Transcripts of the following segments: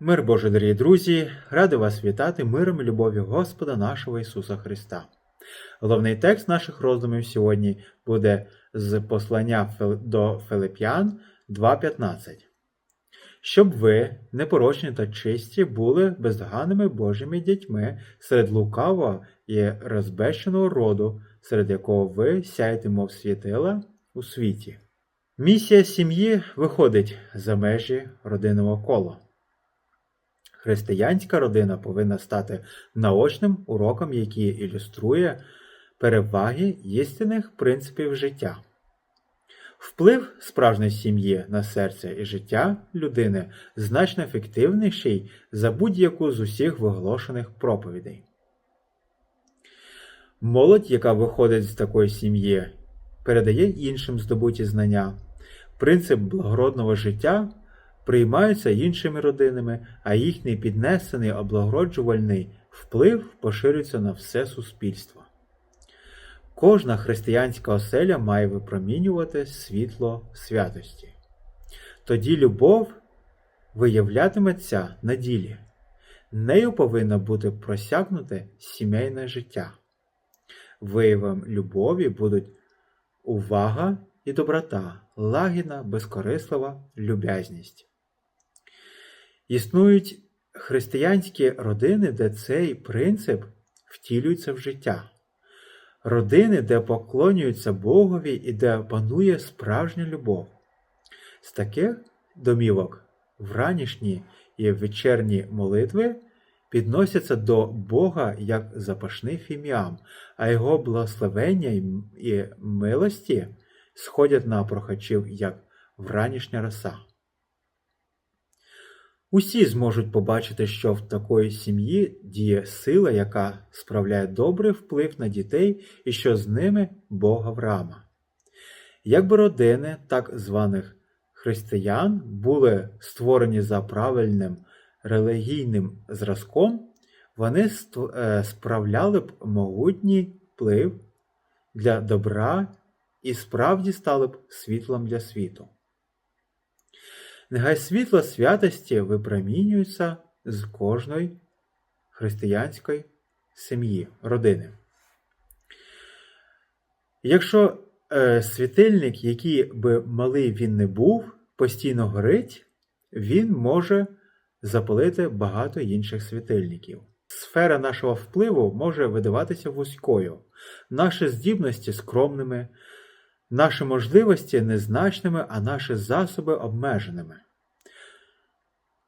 Мир Божий, дорогі друзі, радий вас вітати миром і любов'ю Господа нашого Ісуса Христа. Головний текст наших роздумів сьогодні буде з послання до Филип'ян 2.15. Щоб ви, непорочні та чисті, були бездоганними Божими дітьми серед лукавого і розбещеного роду, серед якого ви сяєте, мов світила у світі. Місія сім'ї виходить за межі родинного кола. Християнська родина повинна стати наочним уроком, який ілюструє переваги істинних принципів життя. Вплив справжньої сім'ї на серце і життя людини значно ефективніший за будь-яку з усіх виголошених проповідей. Молодь, яка виходить з такої сім'ї, передає іншим здобуті знання. Принцип благородного життя приймаються іншими родинами, а їхній піднесений облагороджувальний вплив поширюється на все суспільство. Кожна християнська оселя має випромінювати світло святості. Тоді любов виявлятиметься на ділі. Нею повинно бути просякнуте сімейне життя. Виявом любові будуть увага і доброта, лагідна, безкорислива люб'язність. Існують християнські родини, де цей принцип втілюється в життя. Родини, де поклонюються Богові і де панує справжня любов. З таких домівок вранішні і вечірні молитви підносяться до Бога як запашний фіміам, а його благословення і милості сходять на прохачів як вранішня роса. Усі зможуть побачити, що в такої сім'ї діє сила, яка справляє добрий вплив на дітей і що з ними Бог Авраама. Якби родини так званих християн були створені за правильним релігійним зразком, вони е, справляли б могутній вплив для добра і справді стали б світлом для світу. Нехай світло святості випромінюється з кожної християнської сім'ї, родини. Якщо е, світильник, який би малий він не був, постійно горить, він може запалити багато інших світильників. Сфера нашого впливу може видаватися вузькою, наші здібності скромними, наші можливості незначними, а наші засоби обмеженими.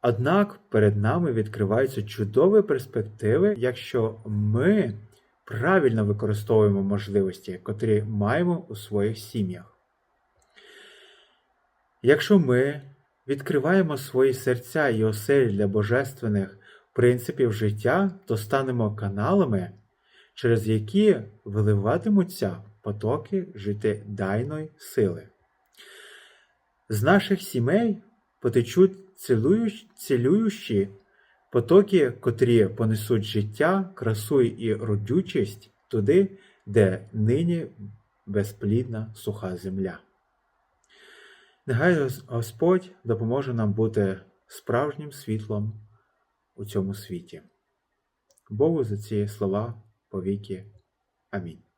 Однак перед нами відкриваються чудові перспективи, якщо ми правильно використовуємо можливості, котрі маємо у своїх сім'ях. Якщо ми відкриваємо свої серця і оселі для божественних принципів життя, то станемо каналами, через які виливатимуться потоки життєдайної сили. З наших сімей потечуть цілюючі потоки, котрі понесуть життя, красу і родючість туди, де нині безплідна суха земля. Нехай Господь допоможе нам бути справжнім світлом у цьому світі. Богу за ці слова повіки. Амінь.